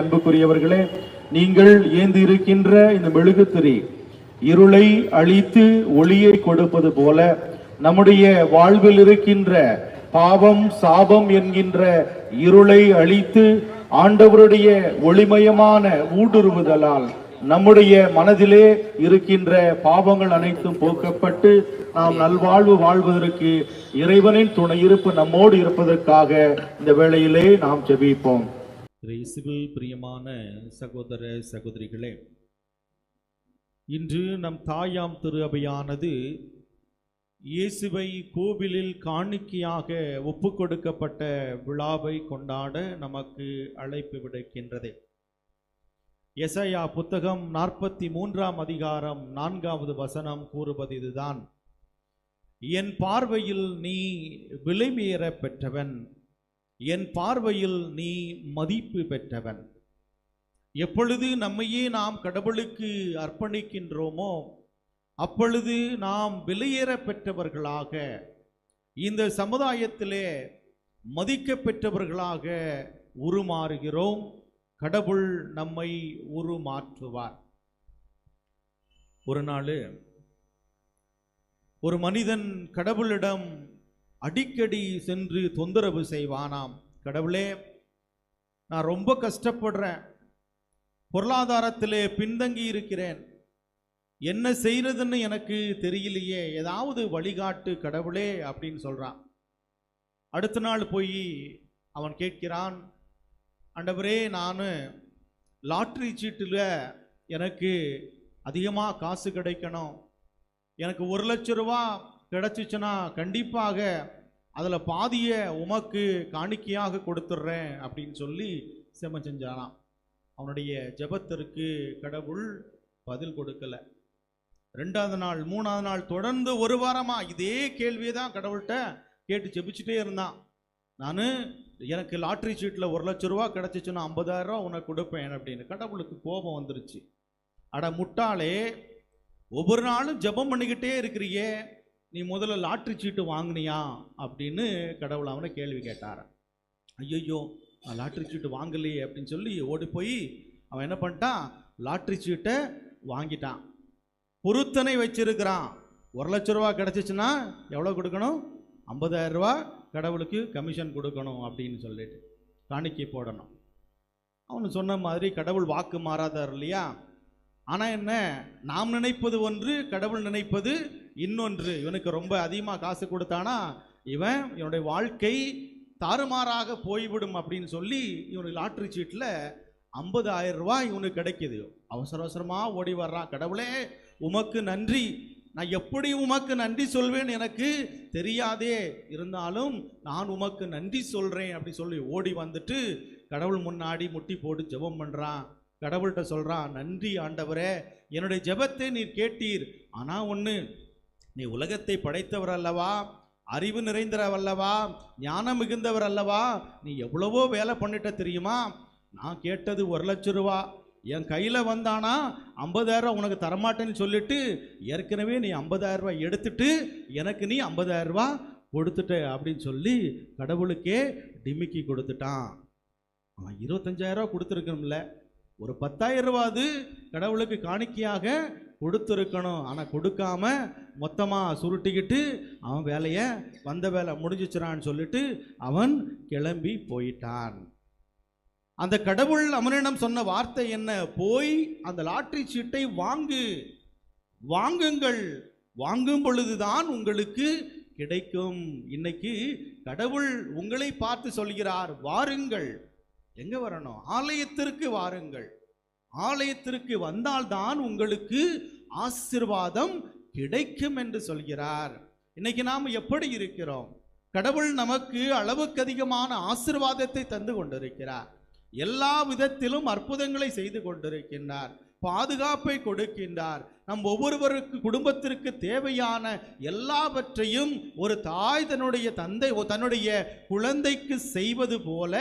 அன்புக்குரியவர்களே நீங்கள் ஏந்தி இருக்கின்ற இந்த மெழுகுத்திரி இருளை அழித்து ஒளியை கொடுப்பது போல நம்முடைய வாழ்வில் இருக்கின்ற பாவம் சாபம் என்கின்ற இருளை அழித்து ஆண்டவருடைய ஒளிமயமான ஊடுருவுதலால் நம்முடைய மனதிலே இருக்கின்ற பாவங்கள் அனைத்தும் போக்கப்பட்டு நாம் நல்வாழ்வு வாழ்வதற்கு இறைவனின் துணை இருப்பு நம்மோடு இருப்பதற்காக இந்த வேளையிலே நாம் ஜெபிப்போம். இயேசுவில் பிரியமான சகோதர சகோதரிகளே இன்று நம் தாயாம் திரு அவையானது இயேசுவை கோவிலில் காணிக்கையாக ஒப்பு கொடுக்கப்பட்ட விழாவை கொண்டாட நமக்கு அழைப்பு விடுக்கின்றது. எசையா புத்தகம் நாற்பத்தி மூன்றாம் அதிகாரம் நான்காவது வசனம் கூறுவது இதுதான். என் பார்வையில் நீ விலைமேற பெற்றவன். என் பார்வையில் நீ மதிப்பு பெற்றவன். எப்பொழுது நம்மையே நாம் கடவுளுக்கு அர்ப்பணிக்கின்றோமோ அப்பொழுது நாம் விலையேற பெற்றவர்களாக இந்த சமுதாயத்திலே மதிக்க பெற்றவர்களாக உருமாறுகிறோம். கடவுள் நம்மை உருமாற்றுவார். ஒரு நாள் ஒரு மனிதன் கடவுளிடம் அடிக்கடி சென்று தொந்தரவு செய்வானாம். கடவுளே நான் ரொம்ப கஷ்டப்படுறேன். பொருளாதாரத்திலே பின்தங்கி இருக்கிறேன். என்ன செய்யறதுன்னு எனக்கு தெரியலையே. ஏதாவது வழிகாட்டு கடவுளே அப்படின்னு சொல்கிறான் அடுத்த நாள் போய் அவன் கேட்கிறான் ஆண்டவரே நான் லாட்ரி சீட்டில் எனக்கு அதிகமாக காசு கிடைக்கணும். எனக்கு ஒரு லட்ச ரூபா கிடச்சிச்சுன்னா கண்டிப்பாக அதில் பாதியை உமக்கு காணிக்கையாக கொடுத்துட்றேன் அப்படின்னு சொல்லி செம செஞ்சானாம் அவனுடைய ஜெபத்திற்கு கடவுள் பதில் கொடுக்கல. ரெண்டாவது நாள் மூணாவது நாள் தொடர்ந்து ஒரு வாரமாக இதே கேள்வியை தான் கடவுள்கிட்ட கேட்டு ஜெபிச்சுட்டே இருந்தான். நான் எனக்கு லாட்ரி சீட்டில் ஒரு லட்ச ரூபா கிடச்சிச்சுன்னா ஐம்பதாயிரம் ரூபா உனக்கு கொடுப்பேன் அப்படின்னு கடவுளுக்கு கோபம் வந்துருச்சு. அட முட்டாளே ஒவ்வொரு நாளும் ஜெபம் பண்ணிக்கிட்டே இருக்கிறியே. நீ முதல்ல லாட்ரி சீட்டு வாங்குனியா? அப்படின்னு கடவுள் அவனை கேள்வி கேட்டார்? ஐயோ லாட்ரி சீட்டு வாங்கலையே அப்படின்னு சொல்லி ஓடி போய் அவன் என்ன பண்ணிட்டான்? லாட்ரி சீட்டை வாங்கிட்டான். பொருத்தனை வச்சிருக்கிறான். ஒரு லட்ச ரூபா கிடச்சிச்சின்னா எவ்வளோ கொடுக்கணும்? ஐம்பதாயிரம் ரூபா கடவுளுக்கு கமிஷன் கொடுக்கணும் அப்படின்னு சொல்லிட்டு காணிக்கை போடணும். அவனு சொன்ன மாதிரி கடவுள் வாக்கு மாறாதார் இல்லையா? ஆனால் என்ன நாம் நினைப்பது ஒன்று கடவுள் நினைப்பது இன்னொன்று இவனுக்கு ரொம்ப அதிகமாக காசு கொடுத்தானா இவன் இவனுடைய வாழ்க்கை தாறுமாறாக போய்விடும் அப்படின்னு சொல்லி இவனுக்கு லாட்ரி சீட்டில் ஐம்பதாயிரம் ரூபாய் இவனுக்கு கிடைக்கிது. அவசர அவசரமாக ஓடி வர்றான். கடவுளே உமக்கு நன்றி. நான் எப்படி உமக்கு நன்றி சொல்வேன் எனக்கு தெரியாதே. இருந்தாலும் நான் உமக்கு நன்றி சொல்கிறேன் அப்படி சொல்லி ஓடி வந்துட்டு கடவுள் முன்னாடி முட்டி போட்டு ஜெபம் பண்ணுறான் கடவுள்கிட்ட சொல்கிறான் நன்றி ஆண்டவரே என்னுடைய ஜெபத்தை நீர் கேட்டீர். ஆனால் ஒன்று நீ உலகத்தை படைத்தவர் அல்லவா அறிவு நிறைந்தவர் அல்லவா ஞானம் மிகுந்தவர் அல்லவா நீ எவ்வளவோ வேலை பண்ணிட்ட தெரியுமா? நான் கேட்டது ஒரு லட்ச ரூபா. என் கையில் வந்தானா? ஐம்பதாயிரம் உனக்கு தரமாட்டேன்னு சொல்லிட்டு ஏற்கனவே நீ ஐம்பதாயிரம் ரூபாய் எடுத்துட்டு எனக்கு நீ ஐம்பதாயிரம் ரூபா கொடுத்துட்ட அப்படின்னு சொல்லி கடவுளுக்கே டிமிக்கி கொடுத்துட்டான். அவன் இருபத்தஞ்சாயிரம் ரூபா கொடுத்துருக்கணும்ல. ஒரு பத்தாயிரம் ரூபாது கடவுளுக்கு காணிக்கையாக கொடுத்துருக்கணும். ஆனால் கொடுக்காம மொத்தமாக சுருட்டிக்கிட்டு அவன் வேலையை வந்த வேலை முடிஞ்சிச்சுறான்னு சொல்லிட்டு அவன் கிளம்பி போயிட்டான். அந்த கடவுள் அவனிடம் சொன்ன வார்த்தை என்ன? போய் அந்த லாட்ரி சீட்டை வாங்கு. வாங்குங்கள். வாங்கும் பொழுதுதான் உங்களுக்கு கிடைக்கும். இன்னைக்கு கடவுள் உங்களை பார்த்து சொல்கிறார். வாருங்கள். எங்க வரணும்? ஆலயத்திற்கு வாருங்கள். ஆலயத்திற்கு வந்தால்தான் உங்களுக்கு ஆசிர்வாதம் கிடைக்கும் என்று சொல்கிறார். இன்னைக்கு நாம் எப்படி இருக்கிறோம்? கடவுள் நமக்கு அளவுக்கு அதிகமான ஆசிர்வாதத்தை தந்து கொண்டிருக்கிறார். எல்லா விதத்திலும் அற்புதங்களை செய்து கொண்டிருக்கின்றார். பாதுகாப்பை கொடுக்கின்றார். நம் ஒவ்வொருவருக்கு குடும்பத்திற்கு தேவையான எல்லாவற்றையும் ஒரு தாய் தன்னுடைய தந்தை தன்னுடைய குழந்தைக்கு செய்வது போல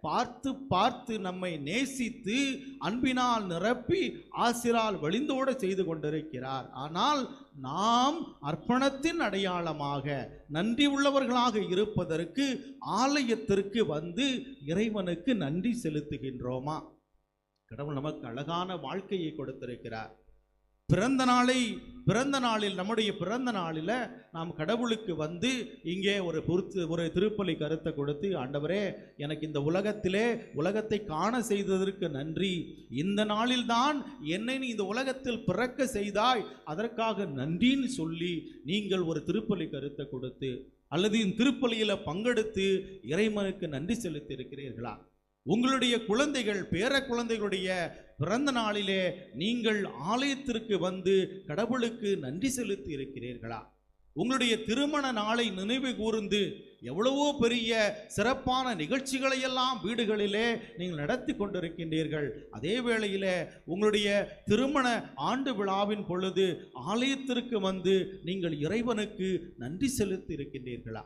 பார்த்து பார்த்து நம்மை நேசித்து அன்பினால் நிரப்பி ஆசிரால் வழிந்தோட செய்து கொண்டிருக்கிறார். ஆனால் நாம் அர்ப்பணத்தின் அடையாளமாக நன்றி உள்ளவர்களாக இருப்பதற்கு ஆலயத்திற்கு வந்து இறைவனுக்கு நன்றி செலுத்துகின்றோமா? கடவுள் நமக்கு அழகான வாழ்க்கையை கொடுத்திருக்கிறார். பிறந்த நாளை பிறந்த நாளில் நம்முடைய பிறந்த நாளில் நாம் கடவுளுக்கு வந்து இங்கே ஒரு பொருத்து ஒரு திருப்பலி கருத்தை கொடுத்து ஆண்டவரே எனக்கு இந்த உலகத்திலே உலகத்தை காண செய்ததற்கு நன்றி. இந்த நாளில்தான் என்னை நீ இந்த உலகத்தில் பிறக்க செய்தாய் அதற்காக நன்றின்னு சொல்லி நீங்கள் ஒரு திருப்பலி கருத்தை கொடுத்து அல்லது இந்த திருப்பலியில் பங்கெடுத்து இறைமனுக்கு நன்றி செலுத்தி இருக்கிறீர்களா உங்களுடைய குழந்தைகள் பேர குழந்தைகளுடைய பிறந்த நாளிலே நீங்கள் ஆலயத்திற்கு வந்து கடவுளுக்கு நன்றி செலுத்தி இருக்கிறீர்களா? உங்களுடைய திருமண நாளை நினைவு கூர்ந்து எவ்வளவோ பெரிய சிறப்பான நிகழ்ச்சிகளை எல்லாம் வீடுகளிலே நீங்கள் நடத்தி கொண்டிருக்கின்றீர்கள். அதே வேளையிலே உங்களுடைய திருமண ஆண்டு விழாவின் பொழுது ஆலயத்திற்கு வந்து நீங்கள் இறைவனுக்கு நன்றி செலுத்தி இருக்கின்றீர்களா?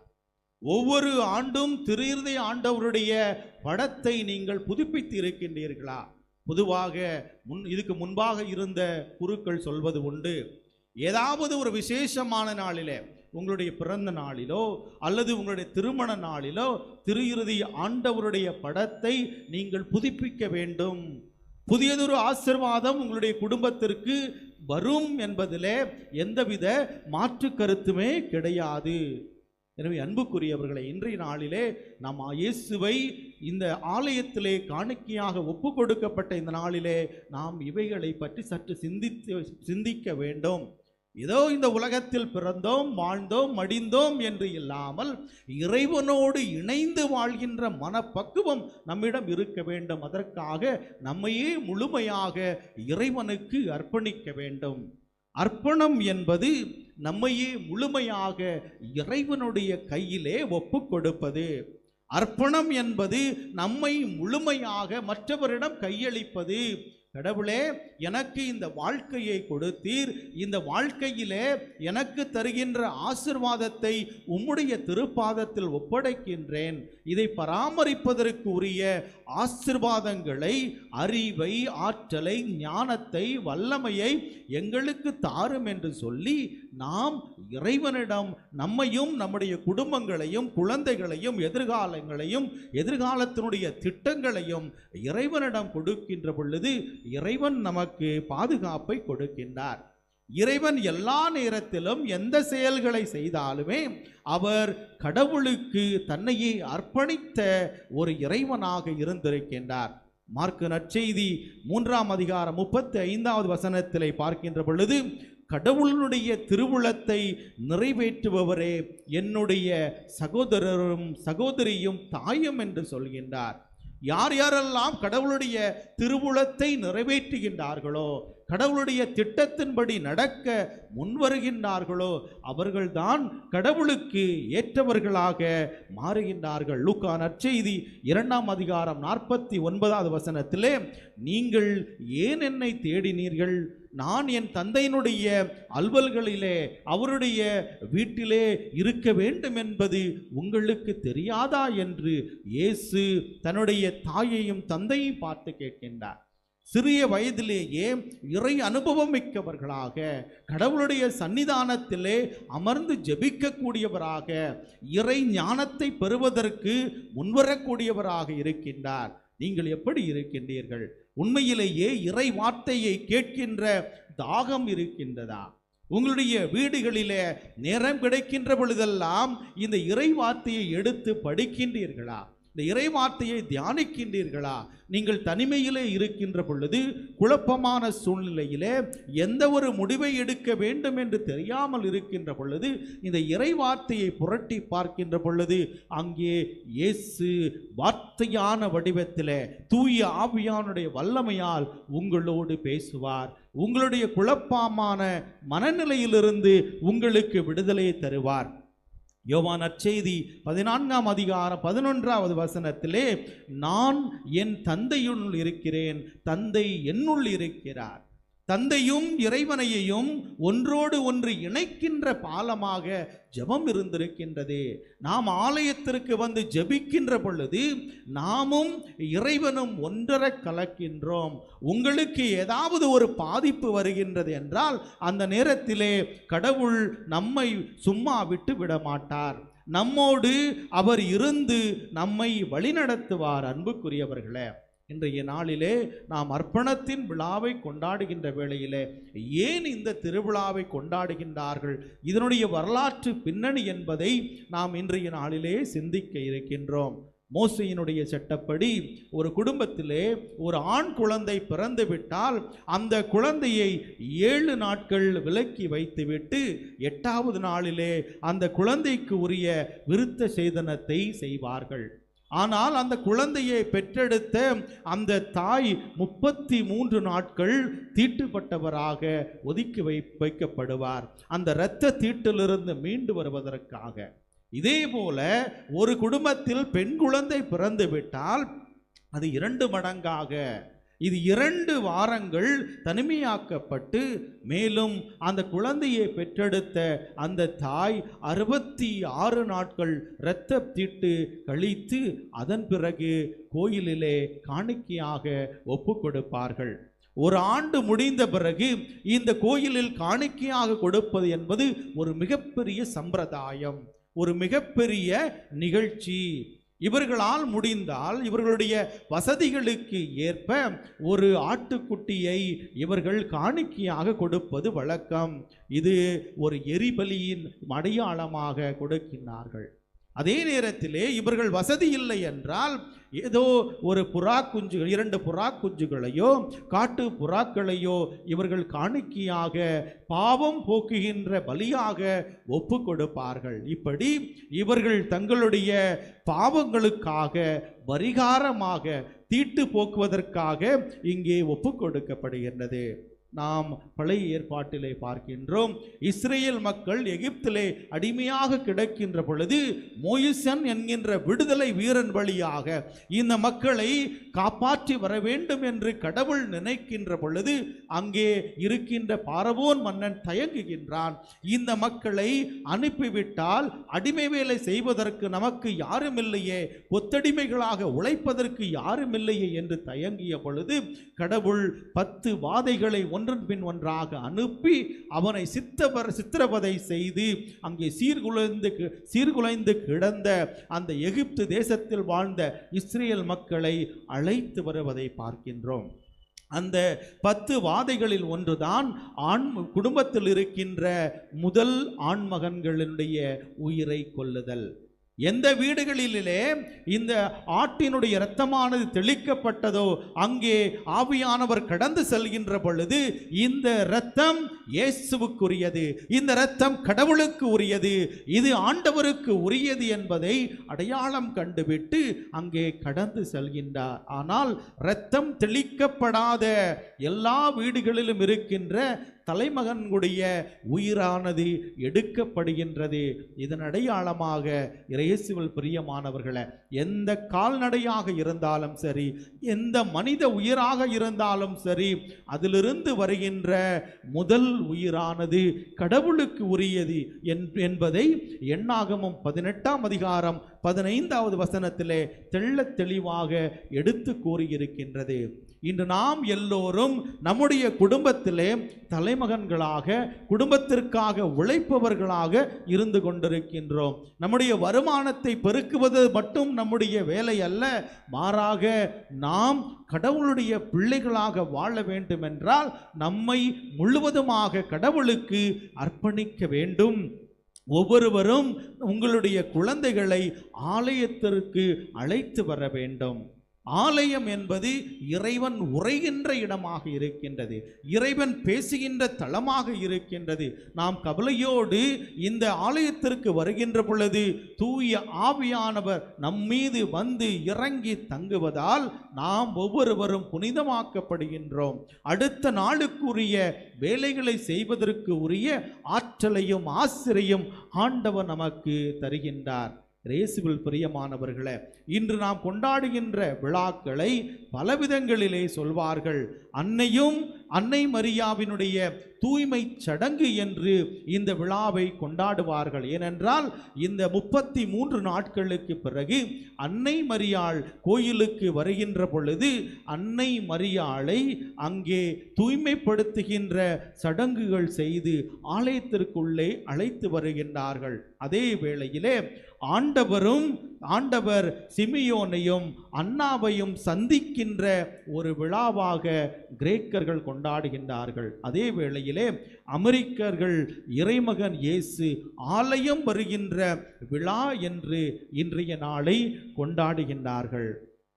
ஒவ்வொரு ஆண்டும் திரு ஆண்டவருடைய படத்தை நீங்கள் புதுப்பித்து இருக்கின்றீர்களா பொதுவாக முன் இதுக்கு முன்பாக இருந்த குருக்கள் சொல்வது உண்டு. ஏதாவது ஒரு விசேஷமான நாளிலே உங்களுடைய பிறந்த நாளிலோ அல்லது உங்களுடைய திருமண நாளிலோ திரு இறுதி ஆண்டவருடைய படத்தை நீங்கள் புதுப்பிக்க வேண்டும். புதியதொரு ஆசிர்வாதம் உங்களுடைய குடும்பத்திற்கு வரும் என்பதிலே எந்தவித மாற்று கருத்துமே கிடையாது. எனவே அன்புக்குரியவர்களை இன்றைய நாளிலே நாம் இயேசுவை இந்த ஆலயத்திலே காணிக்கையாக ஒப்பு கொடுக்கப்பட்ட இந்த நாளிலே நாம் இவைகளை பற்றி சற்று சிந்தித்து சிந்திக்க வேண்டும். ஏதோ இந்த உலகத்தில் பிறந்தோம் வாழ்ந்தோம் மடிந்தோம் என்று இல்லாமல் இறைவனோடு இணைந்து வாழ்கின்ற மனப்பக்குவம் நம்மிடம் இருக்க வேண்டும். அதற்காக நம்மையே முழுமையாக இறைவனுக்கு அர்ப்பணிக்க வேண்டும். அர்ப்பணம் என்பது நம்மையே முழுமையாக இறைவனுடைய கையிலே ஒப்பு கொடுப்பது அர்ப்பணம் என்பது நம்மை முழுமையாக மற்றவரிடம் கையளிப்பது. கடவுளே எனக்கு இந்த வாழ்க்கையை கொடுத்தீர். இந்த வாழ்க்கையிலே எனக்கு தருகின்ற ஆசிர்வாதத்தை உம்முடைய திருப்பாதத்தில் ஒப்படைக்கின்றேன். இதை பராமரிப்பதற்கு உரிய ஆசிர்வாதங்களை அறிவை ஆற்றலை ஞானத்தை வல்லமையை எங்களுக்கு தாரும் என்று சொல்லி நாம் இறைவனிடம் நம்மையும் நம்முடைய குடும்பங்களையும் குழந்தைகளையும் எதிர்காலங்களையும் எதிர்காலத்தினுடைய திட்டங்களையும் இறைவனிடம் கொடுக்கின்ற பொழுது இறைவன் நமக்கு பாதுகாப்பை கொடுக்கின்றார். இறைவன் எல்லா நேரத்திலும் எந்த செயல்களை செய்தாலுமே அவர் கடவுளுக்கு தன்னையே அர்ப்பணித்த ஒரு இறைவனாக இருந்திருக்கின்றார். மார்க்கு நற்செய்தி மூன்றாம் அதிகாரம் முப்பத்தி ஐந்தாவது வசனத்திலே பார்க்கின்ற பொழுது கடவுளுடைய திருவுளத்தை நிறைவேற்றுபவரே என்னுடைய சகோதரரும் சகோதரியும் தாயும் என்று சொல்கின்றார். யார் யாரெல்லாம் கடவுளுடைய திருவுளத்தை நிறைவேற்றுகின்றார்களோ கடவுளுடைய திட்டத்தின்படி நடக்க முன்வருகின்றார்களோ அவர்கள்தான் கடவுளுக்கு ஏற்றவர்களாக மாறுகின்றார்கள். லூக்கா நற்செய்தி இரண்டாம் அதிகாரம் நாற்பத்தி ஒன்பதாவது வசனத்திலே நீங்கள் ஏன் என்னை தேடினீர்கள்? நான் என் தந்தையினுடைய அலுவல்களிலே அவருடைய வீட்டிலே இருக்க வேண்டும் என்பது உங்களுக்கு தெரியாதா என்று இயேசு தன்னுடைய தாயையும் தந்தையும் பார்த்து கேட்கின்றார். சிறிய வயதிலேயே இறை அனுபவம் மிக்கவர்களாக கடவுளுடைய சன்னிதானத்திலே அமர்ந்து ஜெபிக்கக்கூடியவராக இறை ஞானத்தை பெறுவதற்கு முன்வரக்கூடியவராக இருக்கின்றார். நீங்கள் எப்படி இருக்கின்றீர்கள்? உண்மையிலேயே இறை வார்த்தையை கேட்கின்ற தாகம் இருக்கின்றதா? உங்களுடைய வீடுகளிலே நேரம் கிடைக்கின்ற பொழுதெல்லாம் இந்த இறை வார்த்தையை எடுத்து படிக்கின்றீர்களா? இந்த இறை வார்த்தையை தியானிக்கின்றீர்களா? நீங்கள் தனிமையிலே இருக்கின்ற பொழுது குழப்பமான சூழ்நிலையிலே எந்த ஒரு முடிவை எடுக்க வேண்டும் என்று தெரியாமல் இருக்கின்ற பொழுது இந்த இறை வார்த்தையை புரட்டி பார்க்கின்ற பொழுது அங்கே இயேசு வார்த்தையான வடிவத்தில் தூய ஆவியானுடைய வல்லமையால் உங்களோடு பேசுவார். உங்களுடைய குழப்பமான மனநிலையிலிருந்து உங்களுக்கு விடுதலை தருவார். யோவான் அச்செய்தி பதினான்காம் அதிகாரம் பதினொன்றாவது வசனத்திலே நான் என் தந்தையுள் இருக்கிறேன் தந்தை என்னுள் இருக்கிறார். தந்தையும் இறைவனையையும் ஒன்றோடு ஒன்று இணைக்கின்ற பாலமாக ஜெபம் இருந்திருக்கின்றது. நாம் ஆலயத்திற்கு வந்து ஜெபிக்கின்ற பொழுது நாமும் இறைவனும் ஒன்றரை கலக்கின்றோம். உங்களுக்கு ஏதாவது ஒரு பாதிப்பு வருகின்றது என்றால் அந்த நேரத்திலே கடவுள் நம்மை சும்மா விட்டு விட மாட்டார் நம்மோடு அவர் இருந்து நம்மை வழிநடத்துவார் அன்புக்குரியவர்களே. இன்றைய நாளிலே நாம் அர்ப்பணத்தின் விழாவை கொண்டாடுகின்ற வேளையிலே ஏன் இந்த திருவிழாவை கொண்டாடுகின்றார்கள்? இதனுடைய வரலாற்று பின்னணி என்பதை நாம் இன்றைய நாளிலே சிந்திக்க இருக்கின்றோம். மோசையினுடைய சட்டப்படி ஒரு குடும்பத்திலே ஒரு ஆண் குழந்தை பிறந்துவிட்டால் அந்த குழந்தையை ஏழு நாட்கள் விலக்கி வைத்துவிட்டு எட்டாவது நாளிலே அந்த குழந்தைக்கு உரிய விருத்த சேதனத்தை செய்வார்கள். ஆனால் அந்த குழந்தையை பெற்றெடுத்த அந்த தாய் முப்பத்தி மூன்று நாட்கள் தீட்டுப்பட்டவராக ஒதுக்கி வை வைக்கப்படுவார். அந்த இரத்த தீட்டிலிருந்து மீண்டு வருவதற்காக. இதே போல ஒரு குடும்பத்தில் பெண் குழந்தை பிறந்துவிட்டால் அது இரண்டு மடங்காக இது இரண்டு வாரங்கள் தனிமையாக்கப்பட்டு மேலும் அந்த குழந்தையை பெற்றெடுத்த அந்த தாய் அறுபத்தி ஆறு நாட்கள் இரத்த தீட்டு கழித்து அதன் பிறகு கோயிலிலே காணிக்கையாக ஒப்பு கொடுப்பார்கள். ஒரு ஆண்டு முடிந்த பிறகு இந்த கோயிலில் காணிக்கையாக கொடுப்பது என்பது ஒரு மிகப்பெரிய சம்பிரதாயம் ஒரு மிகப்பெரிய நிகழ்ச்சி. இவர்களால் முடிந்தால் இவர்களுடைய வசதிகளுக்கு ஏற்ப ஒரு ஆட்டுக்குட்டியை இவர்கள் காணிக்கையாக கொடுப்பது வழக்கம். இது ஒரு எரிபலியின் அடையாளமாக கொடுக்கின்றார்கள். அதே நேரத்திலே இவர்கள் வசதி இல்லை என்றால் ஏதோ ஒரு புறா குஞ்சு இரண்டு புறா குஞ்சுகளையோ காட்டு புறாக்களையோ இவர்கள் காணிக்கையாக பாவம் போக்குகின்ற பலியாக ஒப்பு கொடுப்பார்கள். இப்படி இவர்கள் தங்களுடைய பாவங்களுக்காக பரிகாரமாக தீட்டு போக்குவதற்காக இங்கே ஒப்பு கொடுக்கப்படுகின்றது. நாம் பழைய ஏற்பாட்டிலே பார்க்கின்றோம். இஸ்ரேல் மக்கள் எகிப்திலே அடிமையாக கிடக்கின்ற பொழுது மோயிசன் என்கின்ற விடுதலை வீரன் வழியாக இந்த மக்களை காப்பாற்றி வர வேண்டும் என்று கடவுள் நினைக்கின்ற பொழுது அங்கே இருக்கின்ற பாரவோன் மன்னன் தயங்குகின்றான். இந்த மக்களை அனுப்பிவிட்டால் அடிமை வேலை செய்வதற்கு நமக்கு யாரும் இல்லையே கொத்தடிமைகளாக உழைப்பதற்கு யாரும் இல்லையே என்று தயங்கிய பொழுது கடவுள் பத்து வாதைகளை ஒன்றன் பின் ஒன்றாக அனுப்பி அவனை சித்தவர் சித்திரவதை செய்து அங்கே சீர்குலைந்து சீர்குலைந்து கிடந்த அந்த எகிப்து தேசத்தில் வாழ்ந்த இஸ்ரேல் மக்களை அழைத்து வருவதை பார்க்கின்றோம். அந்த பத்து வாதைகளில் ஒன்றுதான் ஆண் குடும்பத்தில் இருக்கின்ற முதல் ஆண்மகன்களினுடைய உயிரை கொல்லுதல். எந்த வீடுகளிலே இந்த ஆட்டினுடைய இரத்தமானது தெளிக்கப்பட்டதோ அங்கே ஆவியானவர் கடந்து செல்கின்ற பொழுது இந்த இரத்தம் இயேசுவுக்குரியது இந்த இரத்தம் கடவுளுக்கு உரியது இது ஆண்டவருக்கு உரியது என்பதை அடையாளம் கண்டுவிட்டு அங்கே கடந்து செல்கின்றார். ஆனால் இரத்தம் தெளிக்கப்படாத எல்லா வீடுகளிலும் இருக்கின்ற தலைமகனுடைய உயிரானது எடுக்கப்படுகின்றது. இதன் அடையாளமாக இறையேசுவில் பிரியமானவர்களை எந்த கால்நடையாக இருந்தாலும் சரி எந்த மனித உயிராக இருந்தாலும் சரி அதிலிருந்து வருகின்ற முதல் உயிரானது கடவுளுக்கு உரியது என்- என்பதை எண்ணாகமும் பதினெட்டாம் அதிகாரம் பதினைந்தாவது வசனத்திலே தெள்ளத் தெளிவாக எடுத்து கூறியிருக்கின்றது. இன்று நாம் எல்லோரும் நம்முடைய குடும்பத்திலே தலைமகன்களாக குடும்பத்திற்காக உழைப்பவர்களாக இருந்து கொண்டிருக்கின்றோம். நம்முடைய வருமானத்தை பெருக்குவது மட்டும் நம்முடைய வேலை அல்ல மாறாக நாம் கடவுளுடைய பிள்ளைகளாக வாழ வேண்டும் என்றால் நம்மை முழுவதுமாக கடவுளுக்கு அர்ப்பணிக்க வேண்டும். ஒவ்வொருவரும் உங்களுடைய குழந்தைகளை ஆலயத்திற்கு அழைத்து வர வேண்டும். ஆலயம் என்பது இறைவன் உரைகின்ற இடமாக இருக்கின்றது இறைவன் பேசுகின்ற தளமாக இருக்கின்றது. நாம் கவலையோடு இந்த ஆலயத்திற்கு வருகின்ற பொழுது தூய ஆவியானவர் நம்மீது வந்து இறங்கி தங்குவதால் நாம் ஒவ்வொருவரும் புனிதமாக்கப்படுகின்றோம். அடுத்த நாளுக்குரிய வேலைகளை செய்வதற்கு உரிய ஆற்றலையும் ஆசிரியும் ஆண்டவர் நமக்கு தருகின்றார். இயேசுவில் பிரியமானவர்களே இன்று நாம் கொண்டாடுகின்ற விழாக்களை பலவிதங்களிலே சொல்வார்கள். அன்னையும் அன்னை மரியாவினுடைய தூய்மை சடங்கு என்று இந்த விழாவை கொண்டாடுவார்கள். ஏனென்றால் இந்த முப்பத்தி மூன்று நாட்களுக்கு பிறகு அன்னை மரியாள் கோயிலுக்கு வருகின்ற பொழுது அன்னை மரியாளை அங்கே தூய்மைப்படுத்துகின்ற சடங்குகள் செய்து ஆலயத்திற்குள்ளே அழைத்து வருகின்றார்கள். அதே வேளையிலே ஆண்டவரும் ஆண்டவர் சிமியோனையும் அண்ணாவையும் சந்திக்கின்ற ஒரு விழாவாக கிரேக்கர்கள் கொண்டாடுகின்றார்கள். அதே வேளையிலே அமெரிக்கர்கள் இறைமகன் இயேசு ஆலயம் வருகின்ற விழா என்று இன்றைய நாளை கொண்டாடுகின்றார்கள்.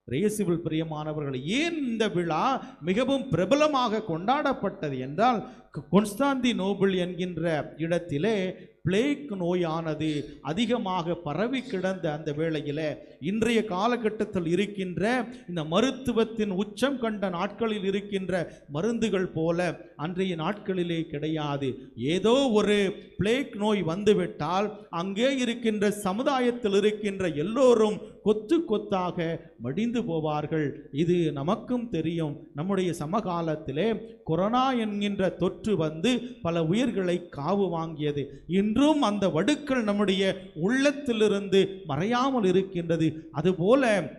ரேசுவில் பிரியமானவர்கள் ஏன் இந்த விழா மிகவும் பிரபலமாக கொண்டாடப்பட்டது என்றால் கொன்ஸ்டாந்தி நோபல் என்கின்ற இடத்திலே பிளேக் நோயானது அதிகமாக பரவி கிடந்த அந்த வேளையில் இன்றைய காலகட்டத்தில் இருக்கின்ற இந்த மருத்துவத்தின் உச்சம் கண்ட நாட்களில் இருக்கின்ற மருந்துகள் போல அன்றைய நாட்களிலே கிடையாது. ஏதோ ஒரு பிளேக் நோய் வந்துவிட்டால் அங்கே இருக்கின்ற சமுதாயத்தில் இருக்கின்ற எல்லோரும் கொத்து கொத்தாக மடிந்து போவார்கள். இது நமக்கும் தெரியும். நம்முடைய சமகாலத்திலே கொரோனா என்கின்ற தொற்று வந்து பல உயிர்களை காவு வாங்கியது. இன்றும் அந்த வடுக்கள் நம்முடைய உள்ளத்திலிருந்து மறையாமல் இருக்கின்றது. அதுபோல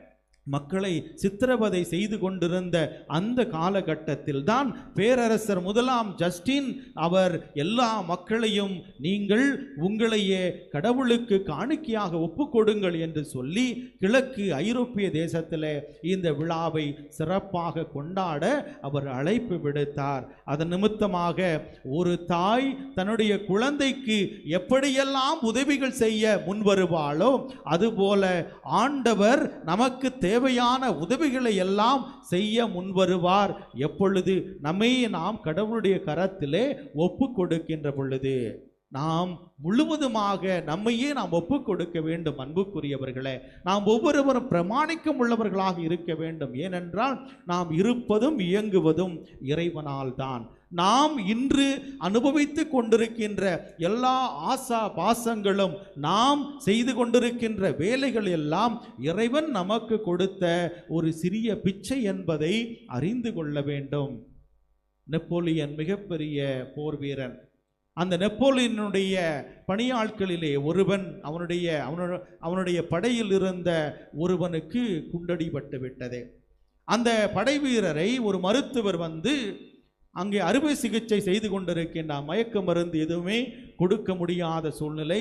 மக்களை சித்திரவதை செய்து கொண்டிருந்த அந்த காலகட்டத்தில் தான் பேரரசர் முதலாம் ஜஸ்டின் அவர் எல்லா மக்களையும் நீங்கள் உங்களையே கடவுளுக்கு காணிக்கையாக ஒப்புக்கொடுங்கள் என்று சொல்லி கிழக்கு ஐரோப்பிய தேசத்தில் இந்த விழாவை சிறப்பாக கொண்டாட அவர் அழைப்பு விடுத்தார். அதன் நிமித்தமாக ஒரு தாய் தன்னுடைய குழந்தைக்கு எப்படியெல்லாம் உதவிகள் செய்ய முன்வருவாளோ அதுபோல ஆண்டவர் நமக்கு தேவையான உதவிகளை எல்லாம் செய்ய முன்வருவார். எப்பொழுது நம்மை நாம் கடவுளுடைய கரத்திலே ஒப்பு கொடுக்கின்ற பொழுது நாம் முழுவதுமாக நம்மையே நாம் ஒப்பு கொடுக்க வேண்டும் அன்புக்குரியவர்களே. நாம் ஒவ்வொருவரும் பிரமாணிக்கம் உள்ளவர்களாக இருக்க வேண்டும். ஏனென்றால் நாம் இருப்பதும் இயங்குவதும் இறைவனால் தான் நாம் இன்று அனுபவித்து கொண்டிருக்கின்ற எல்லா ஆசா பாசங்களும் நாம் செய்து கொண்டிருக்கின்ற வேலைகள் எல்லாம் இறைவன் நமக்கு கொடுத்த ஒரு சிறிய பிச்சை என்பதை அறிந்து கொள்ள வேண்டும். நெப்போலியன் மிகப்பெரிய போர் வீரன் அந்த நெப்போலியனுடைய பணியாட்களிலே ஒருவன் அவனுடைய அவனோட அவனுடைய படையில் இருந்த ஒருவனுக்கு குண்டடிபட்டு விட்டது. அந்த படை வீரரை ஒரு மருத்துவர் வந்து அங்கே அறுவை சிகிச்சை செய்து கொண்டிருக்கின்ற மயக்க மருந்து எதுவுமே கொடுக்க முடியாத சூழ்நிலை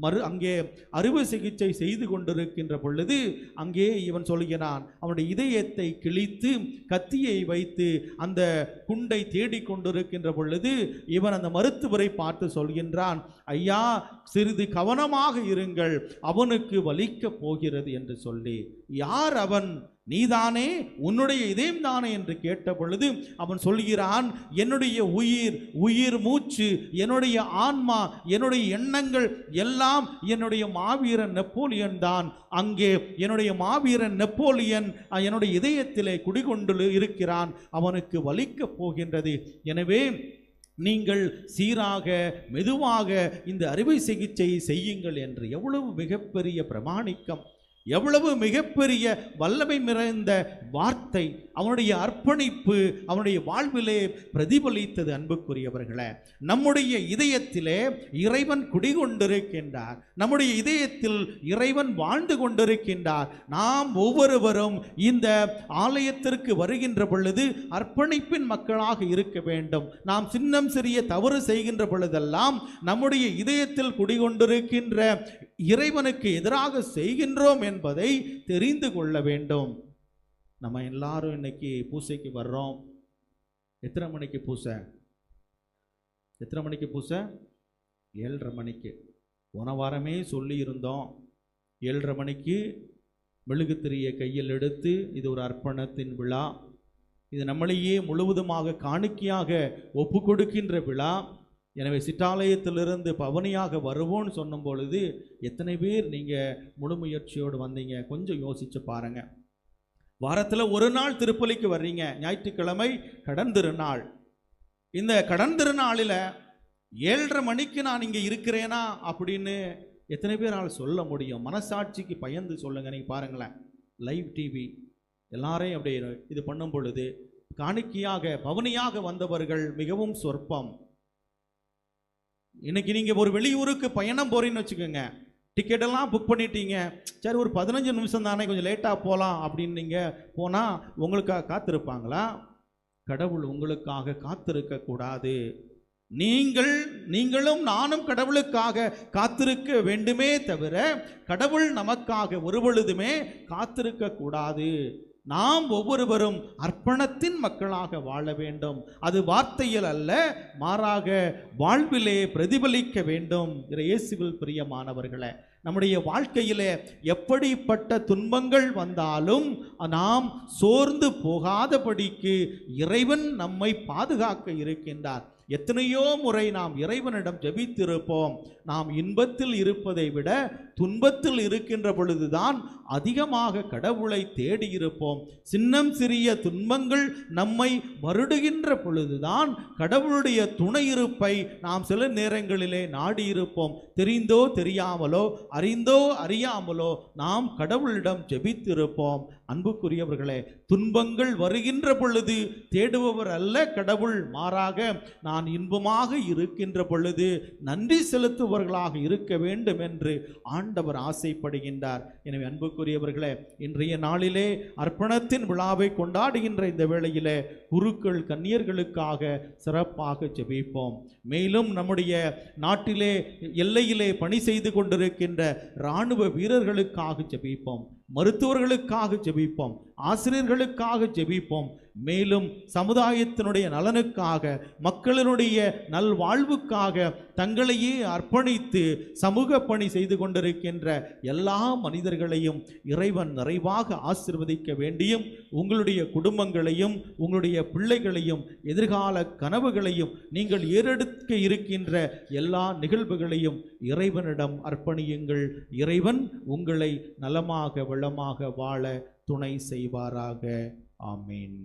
மறு அங்கே அறுவை சிகிச்சை செய்து கொண்டிருக்கின்ற பொழுது அங்கே இவன் சொல்கிறான் அவனுடைய இதயத்தை கிழித்து கத்தியை வைத்து அந்த குண்டை தேடிக்கொண்டிருக்கின்ற பொழுது இவன் அந்த மருத்துவரை பார்த்து சொல்கின்றான் ஐயா சிறிது கவனமாக இருங்கள் அவனுக்கு வலிக்கப் போகிறது என்று சொல்லி யார் அவன்? நீதானே உன்னுடைய இதயம் தானே என்று கேட்ட பொழுது அவன் சொல்கிறான் என்னுடைய உயிர் உயிர் மூச்சு என்னுடைய ஆன்மா என்னுடைய எண்ணங்கள் எல்லாம் என்னுடைய மாவீரன் நெப்போலியன் தான். அங்கே என்னுடைய மாவீரன் நெப்போலியன் என்னுடைய இதயத்திலே குடிகொண்டு இருக்கிறான். அவனுக்கு வலிக்கப் போகின்றது. எனவே நீங்கள் சீராக மெதுவாக இந்த அறுவை சிகிச்சையை செய்யுங்கள் என்று எவ்வளவு மிகப்பெரிய பிரமாணிக்கம். எவ்வளவு மிகப்பெரிய வல்லமை நிறைந்த வார்த்தை அவனுடைய அர்ப்பணிப்பு அவனுடைய வாழ்விலே பிரதிபலித்தது அன்புக்குரியவர்களே. நம்முடைய இதயத்திலே இறைவன் குடிகொண்டிருக்கின்றார். நம்முடைய இதயத்தில் இறைவன் வாழ்ந்து கொண்டிருக்கின்றார். நாம் ஒவ்வொருவரும் இந்த ஆலயத்திற்கு வருகின்ற பொழுது அர்ப்பணிப்பின் மக்களாக இருக்க வேண்டும். நாம் சின்னம் சிறிய தவறு செய்கின்ற பொழுதெல்லாம் நம்முடைய இதயத்தில் குடிகொண்டிருக்கின்ற இறைவனுக்கு எதிராக செய்கின்றோம் என்பதை தெரிந்து கொள்ள வேண்டும். நம்ம எல்லாரும் இன்னைக்கு பூசைக்கு வர்றோம். எத்தனை மணிக்கு பூசை? எத்தனை மணிக்கு பூசை? ஏழரை மணிக்கு. போன வாரமே சொல்லியிருந்தோம். ஏழரை மணிக்கு மெழுகுத்திரியை கையில் எடுத்து இது ஒரு அர்ப்பணத்தின் விழா. இது நம்மளையே முழுவதுமாக காணிக்கையாக ஒப்பு கொடுக்கின்ற விழா. எனவே சிற்றாலயத்திலிருந்து பவனியாக வருவோம்னு சொன்னும் பொழுது எத்தனை பேர் நீங்கள் முழு முயற்சியோடு வந்தீங்க? கொஞ்சம் யோசித்து பாருங்க. வாரத்தில் ஒரு நாள் திருப்பலிக்கு வர்றீங்க. ஞாயிற்றுக்கிழமை கடன் திருநாள். இந்த கடன் திருநாளில் ஏழரை மணிக்கு நான் இங்கே இருக்கிறேனா அப்படின்னு எத்தனை பேரால் சொல்ல முடியும்? மனசாட்சிக்கு பயந்து சொல்லுங்க. நீங்கள் பாருங்களேன். லைவ் டிவி எல்லாரையும் அப்படியே இது பண்ணும் பொழுது காணிக்கையாக பவனியாக வந்தவர்கள் மிகவும் சொற்பம். இன்னைக்கு நீங்கள் ஒரு வெளியூருக்கு பயணம் போகிறீங்கன்னு வச்சுக்கோங்க. டிக்கெட் எல்லாம் புக் பண்ணிட்டீங்க. சரி ஒரு பதினஞ்சு நிமிஷம் தானே கொஞ்சம் லேட்டாக போகலாம் அப்படின்னு நீங்கள் போனால் உங்களுக்காக காத்திருப்பாங்களா? கடவுள் உங்களுக்காக காத்திருக்க கூடாது. நீங்கள் நீங்களும் நானும் கடவுளுக்காக காத்திருக்க வேண்டுமே தவிர கடவுள் நமக்காக ஒரு பொழுதுமே காத்திருக்க கூடாது. நாம் ஒவ்வொருவரும் அர்ப்பணத்தின் மக்களாக வாழ வேண்டும். அது வார்த்தையில் அல்ல மாறாக வாழ்விலே பிரதிபலிக்க வேண்டும் இயேசுவில் பிரியமானவர்களை. நம்முடைய வாழ்க்கையிலே எப்படிப்பட்ட துன்பங்கள் வந்தாலும் நாம் சோர்ந்து போகாதபடிக்கு இறைவன் நம்மை பாதுகாக்க இருக்கின்றார். எத்தனையோ முறை நாம் இறைவனிடம் ஜெபித்திருப்போம். நாம் இன்பத்தில் இருப்பதை விட துன்பத்தில் இருக்கின்ற பொழுதுதான் அதிகமாக கடவுளை தேடியிருப்போம். சின்னம் சிறிய துன்பங்கள் நம்மை வருடுகின்ற பொழுதுதான் கடவுளுடைய துணை இருப்பை நாம் சில நேரங்களிலே நாடியிருப்போம். தெரிந்தோ தெரியாமலோ அறிந்தோ அறியாமலோ நாம் கடவுளிடம் ஜெபித்திருப்போம். அன்புக்குரியவர்களே துன்பங்கள் வருகின்ற பொழுது தேடுபவர் அல்ல கடவுள் மாறாக. நான் இன்பமாக இருக்கின்ற பொழுது நன்றி செலுத்துபவர்களாக இருக்க வேண்டும் என்று ஆண்டவர் ஆசைப்படுகின்றார். எனவே அன்புக்குரியவர்களே இன்றைய நாளிலே அர்ப்பணத்தின் விழாவை கொண்டாடுகின்ற இந்த வேளையிலே குருக்கள் கன்னியர்களுக்காக சிறப்பாக ஜெபிப்போம். மேலும் நம்முடைய நாட்டிலே எல்லையிலே பணி செய்து கொண்டிருக்கின்ற இராணுவ வீரர்களுக்காக ஜெபிப்போம். மருத்துவர்களுக்காக ஜெபிப்போம். ஆசிரியர்களுக்காக ஜெபிப்போம். மேலும் சமுதாயத்தினுடைய நலனுக்காக மக்களினுடைய நல்வாழ்வுக்காக தங்களையே அர்ப்பணித்து சமூக பணி செய்து கொண்டிருக்கின்ற எல்லா மனிதர்களையும் இறைவன் நிறைவாக ஆசிர்வதிக்க வேண்டியும் உங்களுடைய குடும்பங்களையும் உங்களுடைய பிள்ளைகளையும் எதிர்கால கனவுகளையும் நீங்கள் ஏறெடுக்க இருக்கின்ற எல்லா நிகழ்வுகளையும் இறைவனிடம் அர்ப்பணியுங்கள். இறைவன் உங்களை நலமாக வளமாக வாழ துணை செய்வாராக. ஆமீன்.